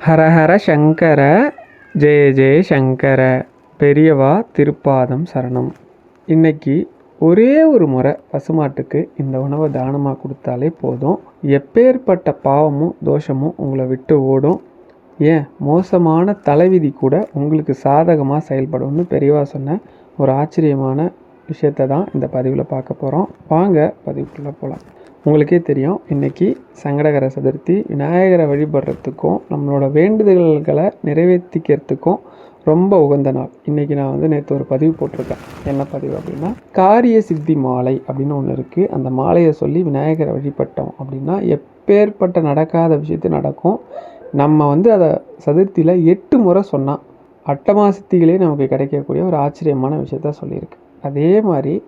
ஹரஹர சங்கர ஜெய ஜெய சங்கர பெரியவா திருப்பாதம் சரணம். இன்னைக்கு ஒரே ஒரு முறை பசுமாட்டுக்கு இந்த உணவை தானமாக கொடுத்தாலே போதும். எப்பேற்பட்ட பாவமும் தோஷமும் உங்களை விட்டு ஓடும். ஏன்? மோசமான தலைவிதி கூட உங்களுக்கு சாதகமாக செயல்படும்னு பெரியவா சொன்ன ஒரு ஆச்சரியமான விஷயத்தை தான் இந்த பதிவில் பார்க்க போகிறோம் வாங்க பதிவுக்குள்ளே போகலாம் உங்களுக்கே தெரியும் இன்றைக்கி சங்கடகர சதுர்த்தி. விநாயகரை வழிபடுறதுக்கும் நம்மளோட வேண்டுதல்களை நிறைவேற்றிக்கிறதுக்கும் ரொம்ப உகந்த நாள். இன்றைக்கி நான் வந்து நேற்று ஒரு பதிவு போட்டிருக்கேன். என்ன பதிவு அப்படின்னா காரிய சித்தி மாலை அப்படின்னு ஒன்று இருக்குது அந்த மாலையை சொல்லி விநாயகரை வழிபட்டோம் அப்படின்னா எப்பேற்பட்ட நடக்காத விஷயத்து நடக்கும். நம்ம வந்து அதை சதுர்த்தியில் எட்டு முறை சொன்னால் அட்டமா சித்திகளே நமக்கு கிடைக்கக்கூடிய ஒரு ஆச்சரியமான விஷயத்த சொல்லியிருக்கு. அதே மாதிரி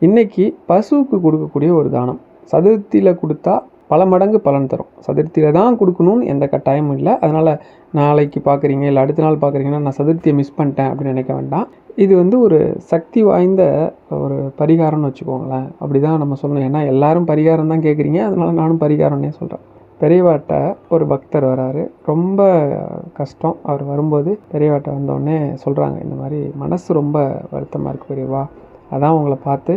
இன்றைக்கி பசுவுக்கு கொடுக்கக்கூடிய ஒரு தானம். சதுர்த்தியில் கொடுத்தா பல மடங்கு பலன் தரும். சதுர்த்தியில் தான் கொடுக்கணும்னு எந்த கட்டாயமும் இல்லை. அதனால் நாளைக்கு பார்க்குறீங்க இல்லை அடுத்த நாள் பார்க்குறீங்கன்னா நான் சதுர்த்தியை மிஸ் பண்ணிட்டேன் அப்படின்னு நினைக்க வேண்டாம். இது வந்து ஒரு சக்தி வாய்ந்த ஒரு பரிகாரம்னு வச்சுக்கோங்களேன். அப்படி தான் நம்ம சொல்லணும். ஏன்னா எல்லாரும் பரிகாரம் தான் கேட்குறீங்க. அதனால நானும் பரிகாரம்னே சொல்கிறேன் பெரியவாட்ட ஒரு பக்தர் வராரு. ரொம்ப கஷ்டம். அவர் வரும்போது பெரியவாட்ட வந்தோடனே சொல்கிறாங்க இந்த மாதிரி மனசு ரொம்ப வருத்தமாக இருக்குது பெரியவா. அதான் உங்களை பார்த்து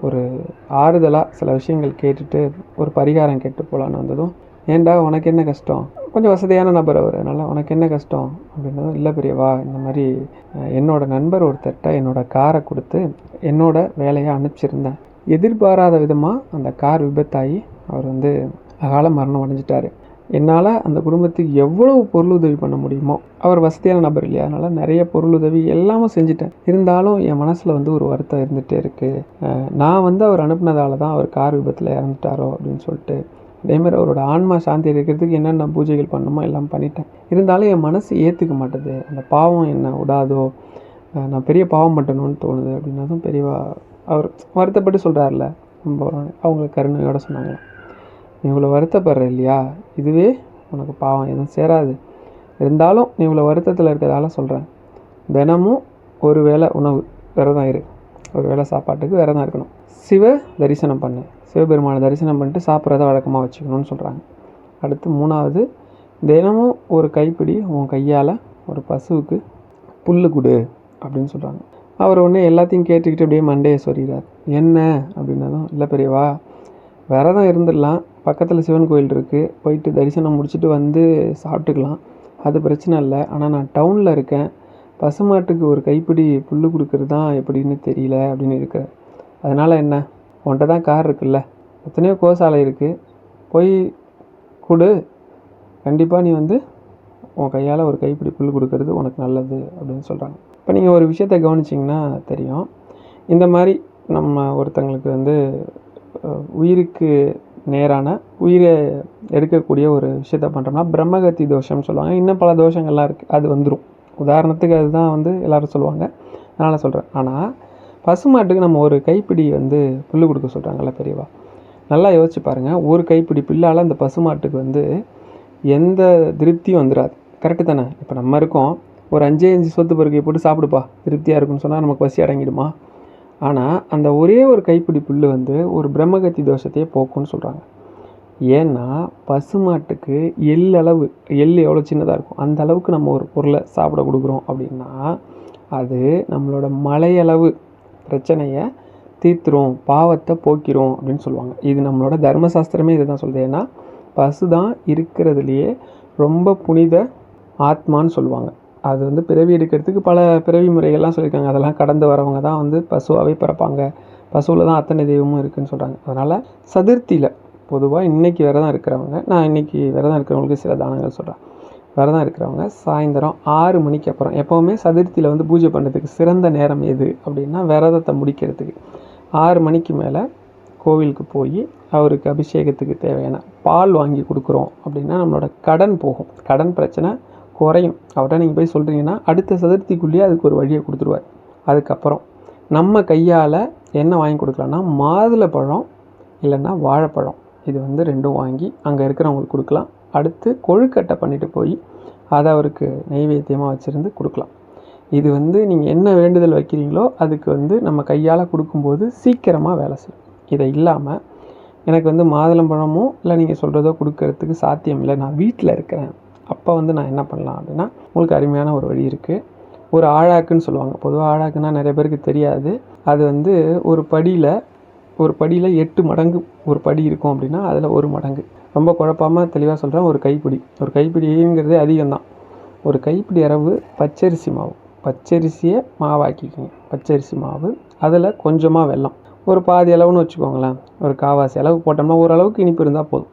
ஒரு ஆறுதலாக சில விஷயங்கள் கேட்டுட்டு ஒரு பரிகாரம் கேட்டு போகலான்னு வந்ததும் ஏன்டா உனக்கு என்ன கஷ்டம்? கொஞ்சம் வசதியான நபர் அவர். அதனால் உனக்கு என்ன கஷ்டம்? அப்படின்னதும் இல்லை பெரியவா இந்த மாதிரி என்னோடய நண்பர் ஒருத்தர்கிட்ட என்னோடய காரை கொடுத்து என்னோட வேலையை அனுப்பிச்சிருந்தேன். எதிர்பாராத விதமாக அந்த கார் விபத்தாகி அவர் வந்து அகால மரணம் அடைஞ்சிட்டாரு. என்னால் அந்த குடும்பத்துக்கு எவ்வளவு பொருளுதவி பண்ண முடியுமோ அவர் வசதியான நபர் இல்லையா? அதனால் நிறைய பொருளுதவி எல்லாமே செஞ்சுட்டேன். இருந்தாலும் என் மனசில் வந்து ஒரு வருத்தம் இருந்துகிட்டே இருக்குது நான் வந்து அவர் அனுப்புனதால தான் அவர் கார் விபத்தில் இறந்துட்டாரோ அப்படின்னு சொல்லிட்டு அதேமாதிரி அவரோட ஆன்மா சாந்தி இருக்கிறதுக்கு என்னென்ன பூஜைகள் பண்ணணுமோ எல்லாம் பண்ணிட்டேன். இருந்தாலும் என் மனசு ஏற்றுக்க மாட்டுது. அந்த பாவம் என்ன விடாதோ நான் பெரிய பாவம் பண்ணணும்னு தோணுது அப்படின்னதும் பெரியவா அவர் வருத்தப்பட்டு சொல்கிறார்ல ரொம்ப அவங்களுக்கு கருணையோட சொன்னாங்க இவ்வளோ வருத்தப்படுற இல்லையா? இதுவே உனக்கு பாவம் எதுவும் சேராது. இருந்தாலும் நீ இவ்வளோ வருத்தத்தில் இருக்கிறதால சொல்கிறேன் தினமும் ஒரு வேளை உணவு விரதம் இரு. ஒரு வேளை சாப்பாட்டுக்கு விரதம் இருக்கணும். சிவ தரிசனம் பண்ணு. சிவபெருமானை தரிசனம் பண்ணிட்டு சாப்பிட்றத வழக்கமாக வச்சுக்கணும்னு சொல்கிறாங்க அடுத்து மூணாவது தினமும் ஒரு கைப்பிடி உன் கையால் ஒரு பசுவுக்கு புல்லு கொடு அப்படின்னு சொல்கிறாங்க அவர் ஒன்று எல்லாத்தையும் கேட்டுக்கிட்டு அப்படியே மண்டையை சொறிகிறார் என்ன? அப்படின்னதும் இல்லை பெரியவா விரதம் இருந்துடலாம். பக்கத்தில் சிவன் கோயில் இருக்குது போயிட்டு தரிசனம் முடிச்சுட்டு வந்து சாப்பிட்டுக்கலாம். அது பிரச்சனை இல்லை. ஆனால் நான் டவுனில் இருக்கேன். பசுமாட்டுக்கு ஒரு கைப்பிடி புல் கொடுக்குறது தான் எப்படின்னு தெரியல அப்படின்னு இருக்கிறேன். அதனால் என்ன? உன்கிட்ட தான் கார் இருக்குல்ல. எத்தனையோ கோசாலை இருக்குது போய் கொடு. கண்டிப்பாக நீ வந்து உன் கையால் ஒரு கைப்பிடி புல் கொடுக்கறது உனக்கு நல்லது அப்படின்னு சொல்கிறாங்க இப்போ நீங்கள் ஒரு விஷயத்தை கவனிச்சிங்கன்னா தெரியும். இந்த மாதிரி நம்ம ஒருத்தங்களுக்கு வந்து உயிருக்கு நேரான உயிரை எடுக்கக்கூடிய ஒரு விஷயத்த பண்ணுறோம்னா பிரம்மகத்தி தோஷம்னு சொல்லுவாங்க. இன்னும் பல தோஷங்கள்லாம் இருக்குது அது வந்துடும் உதாரணத்துக்கு அதுதான் வந்து எல்லோரும் சொல்லுவாங்க. அதனால் சொல்கிறேன் ஆனால் பசுமாட்டுக்கு நம்ம ஒரு கைப்பிடி வந்து புல் கொடுக்க சொல்கிறாங்கல்ல பெரியவா? நல்லா யோசிச்சு பாருங்கள் ஒரு கைப்பிடி புல்லால் அந்த பசுமாட்டுக்கு வந்து எந்த திருப்தியும் வந்துடாது கரெக்டு தானே? இப்போ நம்ம இருக்கோம். ஒரு அஞ்சே அஞ்சு சொத்து பருக்கையை போட்டு சாப்பிடுப்பா. திருப்தியாக இருக்குன்னு சொன்னால் நமக்கு பசி அடங்கிடுமா? ஆனால் அந்த ஒரே ஒரு கைப்பிடி புல் வந்து ஒரு பிரம்மகத்தி தோஷத்தையே போக்கும்னு சொல்கிறாங்க ஏன்னா பசுமாட்டுக்கு எள் அளவு எள் எவ்வளோ சின்னதாக இருக்கும். அந்த அளவுக்கு நம்ம ஒரு பொருளை சாப்பிட கொடுக்குறோம் அப்படின்னா அது நம்மளோட மலையளவு பிரச்சனையை தீர்த்துரும் பாவத்தை போக்கிறோம் அப்படின்னு சொல்லுவாங்க. இது நம்மளோட தர்மசாஸ்திரமே இதை தான் சொல்லுது. ஏன்னா பசு தான் இருக்கிறதுலையே ரொம்ப புனித ஆத்மான்னு சொல்லுவாங்க. அது வந்து பிறவி எடுக்கிறதுக்கு பல பிறவி முறைகள்லாம் சொல்லியிருக்காங்க. அதெல்லாம் கடந்து வரவங்க தான் வந்து பசுவாகவே பிறப்பாங்க. பசுவில் தான் அத்தனை தெய்வமும் இருக்குதுன்னு சொல்கிறாங்க அதனால் சதுர்த்தியில் பொதுவாக இன்றைக்கி விரதம் இருக்கிறவங்க நான் இன்றைக்கி விரதம் இருக்கிறவங்களுக்கு சில தானங்கள் சொல்கிறேன் விரதம் இருக்கிறவங்க சாயந்தரம் ஆறு மணிக்கு அப்புறம் எப்போவுமே சதுர்த்தியில் வந்து பூஜை பண்ணுறதுக்கு சிறந்த நேரம் எது அப்படின்னா விரதத்தை முடிக்கிறதுக்கு. ஆறு மணிக்கு மேலே கோவிலுக்கு போய் அவருக்கு அபிஷேகத்துக்கு தேவையான பால் வாங்கி கொடுக்குறோம் அப்படின்னா நம்மளோட கடன் போகும். கடன் பிரச்சனை குறையும். அவர்கிட்ட நீங்கள் போய் சொல்கிறீங்கன்னா அடுத்த சதுர்த்திக்குள்ளேயே அதுக்கு ஒரு வழியை கொடுத்துருவார். அதுக்கப்புறம் நம்ம கையால் என்ன வாங்கி கொடுக்கலான்னா மாதுளை பழம் இல்லைன்னா வாழைப்பழம். இது வந்து ரெண்டும் வாங்கி அங்கே இருக்கிறவங்களுக்கு கொடுக்கலாம். அடுத்து கொழுக்கட்டை பண்ணிட்டு போய் அதை அவருக்கு நெய்வேத்தியமாக வச்சுருந்து கொடுக்கலாம். இது வந்து நீங்கள் என்ன வேண்டுதல் வைக்கிறீங்களோ அதுக்கு வந்து நம்ம கையால் கொடுக்கும்போது சீக்கிரமாக வேலை செய்யும். இதை இல்லாமல் எனக்கு வந்து மாதுளம்பழமோ இல்லை நீங்கள் சொல்கிறதோ கொடுக்கறதுக்கு சாத்தியம் இல்லை. நான் வீட்டில் இருக்கிறேன். அப்போ வந்து நான் என்ன பண்ணலாம் அப்படின்னா உங்களுக்கு அருமையான ஒரு வழி இருக்குது ஒரு ஆழாக்குன்னு சொல்லுவாங்க. பொதுவாக ஆழாக்குன்னா நிறைய பேருக்கு தெரியாது. அது வந்து ஒரு படியில் ஒரு படியில் எட்டு மடங்கு ஒரு படி இருக்கும் அப்படின்னா அதில் ஒரு மடங்கு. ரொம்ப குழப்பமாக தெளிவாக சொல்கிறேன் ஒரு கைப்பிடி. ஒரு கைப்பிடிங்கிறதே அதிகம்தான். ஒரு கைப்பிடி அரவு பச்சரிசி மாவு. பச்சரிசியை மாவாக்கிக்கோங்க. பச்சரிசி மாவு அதில் கொஞ்சமாக வெல்லம். ஒரு பாதி அளவுன்னு வச்சுக்கோங்களேன். ஒரு காவாசி அளவு போட்டோம்னா ஓரளவுக்கு இனிப்பு இருந்தால் போதும்.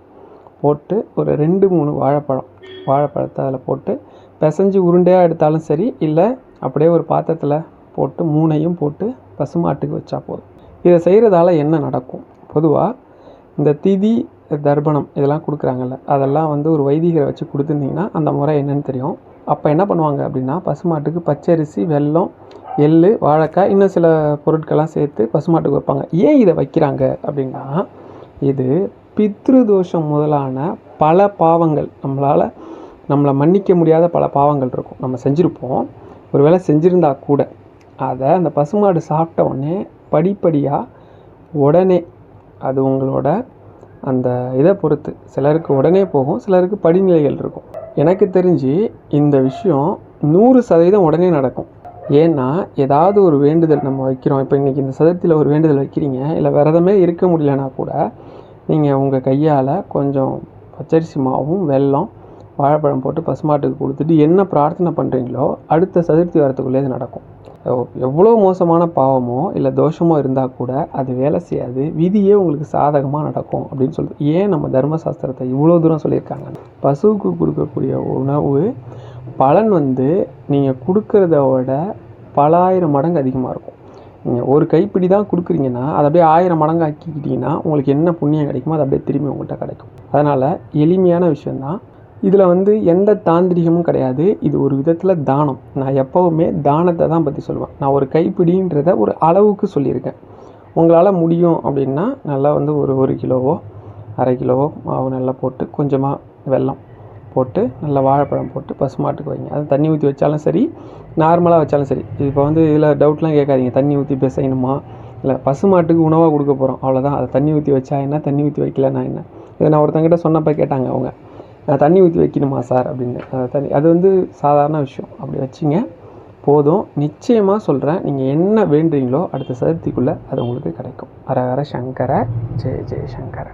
போட்டு ஒரு ரெண்டு மூணு வாழைப்பழம். வாழைப்பழத்தை அதில் போட்டு பிசைஞ்சு உருண்டையாக எடுத்தாலும் சரி இல்லை அப்படியே ஒரு பாத்திரத்தில் போட்டு மூணையும் போட்டு பசுமாட்டுக்கு வச்சா போதும். இதை செய்கிறதால என்ன நடக்கும்? பொதுவாக இந்த திதி தர்ப்பணம் இதெல்லாம் கொடுக்குறாங்கல்ல அதெல்லாம் வந்து ஒரு வைதிகரை வச்சு கொடுத்துருந்தீங்கன்னா அந்த முறை என்னன்னு தெரியும். அப்போ என்ன பண்ணுவாங்க அப்படின்னா பசுமாட்டுக்கு பச்சரிசி வெல்லம் எள் வாழைக்காய் இன்னும் சில பொருட்கள்லாம் சேர்த்து பசுமாட்டுக்கு வைப்பாங்க. ஏன் இதை வைக்கிறாங்க அப்படின்னா இது பித்ரு தோஷம் முதலான பல பாவங்கள் நம்மளால் நம்மளை மன்னிக்க முடியாத பல பாவங்கள் இருக்கும். நம்ம செஞ்சுருப்போம். ஒருவேளை செஞ்சுருந்தா கூட. அதை அந்த பசுமாடு சாப்பிட்ட உடனே படிப்படியாக உடனே அது உங்களோட அந்த இதை பொறுத்து. சிலருக்கு உடனே போகும் சிலருக்கு படிநிலைகள் இருக்கும். எனக்கு தெரிஞ்சு இந்த விஷயம் நூறு சதவீதம் உடனே நடக்கும். ஏன்னா ஏதாவது ஒரு வேண்டுதல் நம்ம வைக்கிறோம். இப்போ இன்றைக்கி இந்த சதுர்த்தியில் ஒரு வேண்டுதல் வைக்கிறீங்க இல்லை விரதமே இருக்க முடியலனா கூட நீங்கள் உங்கள் கையால் கொஞ்சம் பச்சரிசி மாவும் வெல்லம் வாழைப்பழம் போட்டு பசுமாட்டுக்கு கொடுத்துட்டு என்ன பிரார்த்தனை பண்ணுறீங்களோ அடுத்த சதுர்த்தி வரத்துக்குள்ளே இது நடக்கும். எவ்வளோ மோசமான பாவமோ இல்லை தோஷமோ இருந்தால் கூட அது வேலை செய்யாது. விதியே உங்களுக்கு சாதகமாக நடக்கும் அப்படின்னு சொல்லிட்டு ஏன் நம்ம தர்மசாஸ்திரத்தை இவ்வளோ தூரம் சொல்லியிருக்காங்க? பசுவுக்கு கொடுக்கக்கூடிய உணவு பலன் வந்து நீங்கள் கொடுக்கறத விட பல ஆயிரம் மடங்கு அதிகமாக இருக்கும். நீங்கள் ஒரு கைப்பிடி தான் கொடுக்குறீங்கன்னா அதை அப்படியே ஆயிரம் மடங்கு ஆக்கிக்கிட்டிங்கன்னா உங்களுக்கு என்ன புண்ணியம் கிடைக்குமோ அது அப்படியே திரும்பி உங்கள்கிட்ட கிடைக்கும். அதனால் எளிமையான விஷயந்தான் இதில் வந்து எந்த தாந்திரிகமும் கிடையாது. இது ஒரு விதத்தில் தானம். நான் எப்போவுமே தானத்தை தான் பற்றி சொல்லுவேன். நான் ஒரு கைப்பிடின்றத ஒரு அளவுக்கு சொல்லியிருக்கேன். உங்களால் முடியும் அப்படின்னா நல்லா வந்து ஒரு ஒரு கிலோவோ அரை கிலோவோ மாவு நல்லா போட்டு கொஞ்சமாக வெல்லம். போட்டு நல்லா வாழைப்பழம் போட்டு பசுமாட்டுக்கு வைங்க. அது தண்ணி ஊற்றி வச்சாலும் சரி நார்மலாக வச்சாலும் சரி. இப்போ வந்து இதில் டவுட்லாம் கேட்காதீங்க. தண்ணி ஊற்றி பிசையணுமா? இல்லை பசுமாட்டுக்கு உணவாக கொடுக்க போகிறோம் அவ்வளோதான் அதை தண்ணி ஊற்றி வச்சா என்ன? தண்ணி ஊற்றி வைக்கலன்னா என்ன? இதை நான் ஒருத்தங்கிட்ட சொன்னப்போ கேட்டாங்க அவங்க. நான் தண்ணி ஊற்றி வைக்கணுமா சார் அப்படின்னு. அஹ் தண்ணி அது வந்து சாதாரண விஷயம். அப்படி வச்சிங்க. போதும். நிச்சயமாக சொல்கிறேன் நீங்கள் என்ன வேண்டுறீங்களோ அடுத்த சதுர்த்திக்குள்ளே அது உங்களுக்கு கிடைக்கும். அரகர ஹர சங்கர ஜெய ஜெய சங்கர.